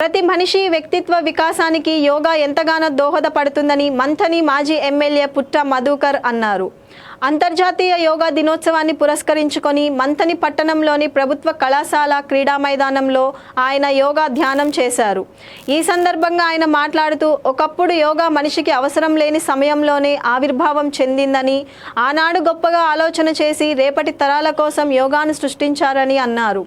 ప్రతి మనిషి వ్యక్తిత్వ వికాసానికి యోగా ఎంతగానో దోహదపడుతుందని మంథని మాజీ ఎమ్మెల్యే పుట్ట మధుకర్ అన్నారు. అంతర్జాతీయ యోగా దినోత్సవాన్ని పురస్కరించుకొని మంథని పట్టణంలోని ప్రభుత్వ కళాశాల క్రీడా మైదానంలో ఆయన యోగా ధ్యానం చేశారు. ఈ సందర్భంగా ఆయన మాట్లాడుతూ ఒకప్పుడు యోగా మనిషికి అవసరం లేని సమయంలోనే ఆవిర్భావం చెందిందని ఆనాడు గొప్పగా ఆలోచన చేసి రేపటి తరాల కోసం యోగాను సృష్టించారని అన్నారు.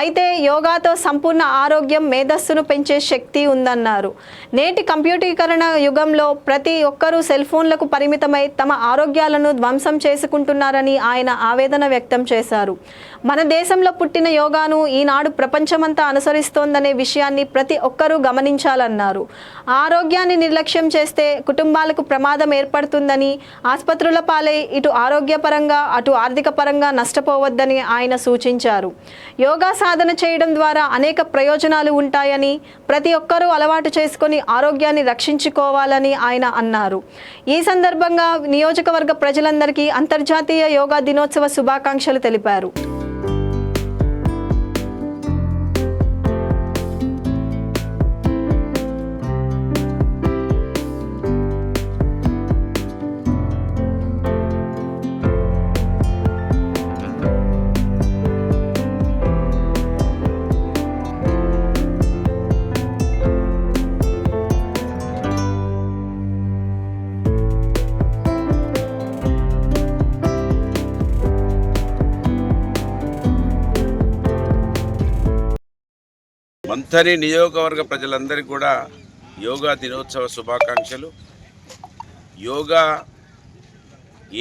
అయితే యోగాతో సంపూర్ణ ఆరోగ్యం మేధస్సును పెంచే శక్తి ఉందన్నారు. నేటి కంప్యూటీకరణ యుగంలో ప్రతి ఒక్కరూ సెల్ ఫోన్లకు పరిమితమై తమ ఆరోగ్యాలను ధ్వంసం చేసుకుంటున్నారని ఆయన ఆవేదన వ్యక్తం చేశారు. మన దేశంలో పుట్టిన యోగాను ఈనాడు ప్రపంచమంతా అనుసరిస్తోందనే విషయాన్ని ప్రతి ఒక్కరూ గమనించాలన్నారు. ఆరోగ్యాన్ని నిర్లక్ష్యం చేస్తే కుటుంబాలకు ప్రమాదం ఏర్పడుతుందని ఆసుపత్రుల పాలై ఇటు ఆరోగ్యపరంగా అటు ఆర్థిక పరంగా నష్టపోవద్దని ఆయన సూచించారు. యోగా సాధన చేయడం ద్వారా అనేక ప్రయోజనాలు ఉంటాయని ప్రతి ఒక్కరూ అలవాటు చేసుకొని ఆరోగ్యాన్ని రక్షించుకోవాలని ఆయన అన్నారు. ఈ సందర్భంగా నియోజకవర్గ ప్రజలందరికీ అంతర్జాతీయ యోగా దినోత్సవ శుభాకాంక్షలు తెలిపారు. మంథని నియోజకవర్గ ప్రజలందరికీ కూడా యోగా దినోత్సవ శుభాకాంక్షలు. యోగా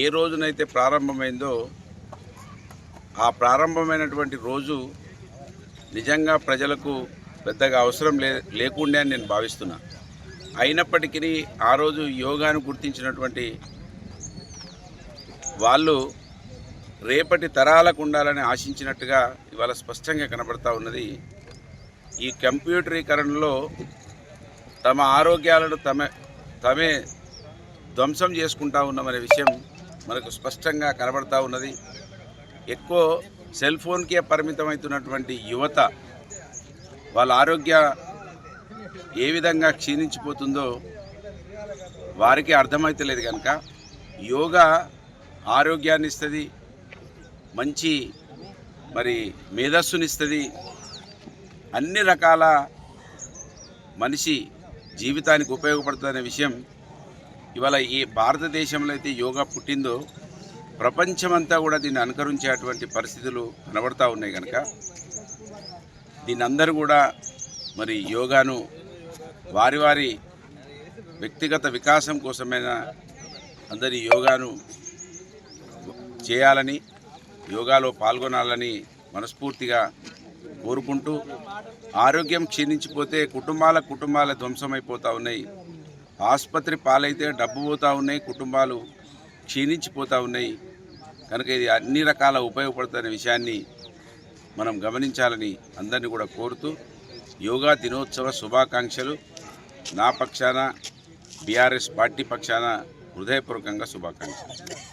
ఏ రోజునైతే ప్రారంభమైందో ఆ ప్రారంభమైనటువంటి రోజు నిజంగా ప్రజలకు పెద్దగా అవసరం లే లేకుండే అని నేను భావిస్తున్నా. అయినప్పటికీ ఆ రోజు యోగాను గుర్తించినటువంటి వాళ్ళు రేపటి తరాలకు ఉండాలని ఆశించినట్టుగా ఇవాళ స్పష్టంగా కనబడతా ఉన్నది ఈ కంప్యూటరీకరణలో తమ ఆరోగ్యాలను తమ తమే ధ్వంసం చేసుకుంటా ఉన్నామనే విషయం మనకు స్పష్టంగా కనబడతా ఉన్నది. ఎక్కువ సెల్ ఫోన్కే పరిమితమవుతున్నటువంటి యువత వాళ్ళ ఆరోగ్య ఏ విధంగా క్షీణించిపోతుందో వారికి అర్థమవుతలేదు కనుక యోగా ఆరోగ్యాన్ని ఇస్తుంది మంచి మరి మేధస్సునిస్తుంది అన్ని రకాల మనిషి జీవితానికి ఉపయోగపడుతుందనే విషయం ఇవాళ ఈ భారతదేశంలో అయితే యోగా పుట్టిందో ప్రపంచమంతా కూడా దీన్ని అనుకరించేటువంటి పరిస్థితులు కనబడతా ఉన్నాయి కనుక దీని అందరూ కూడా మరి యోగాను వారి వారి వ్యక్తిగత వికాసం కోసమైనా అందరి యోగాను చేయాలని యోగాలో పాల్గొనాలని మనస్ఫూర్తిగా కోరుకుంటూ ఆరోగ్యం క్షీణించిపోతే కుటుంబాల కుటుంబాల ధ్వంసమైపోతూ ఉన్నాయి. ఆసుపత్రి పాలైతే డబ్బు పోతూ ఉన్నాయి కుటుంబాలు క్షీణించిపోతూ ఉన్నాయి. కనుక ఇది అన్ని రకాల ఉపయోగపడుతున్న విషయాన్ని మనం గమనించాలని అందరినీ కూడా కోరుతూ యోగా దినోత్సవ శుభాకాంక్షలు. నా పక్షాన బీఆర్ఎస్ పార్టీ పక్షాన హృదయపూర్వకంగా శుభాకాంక్షలు.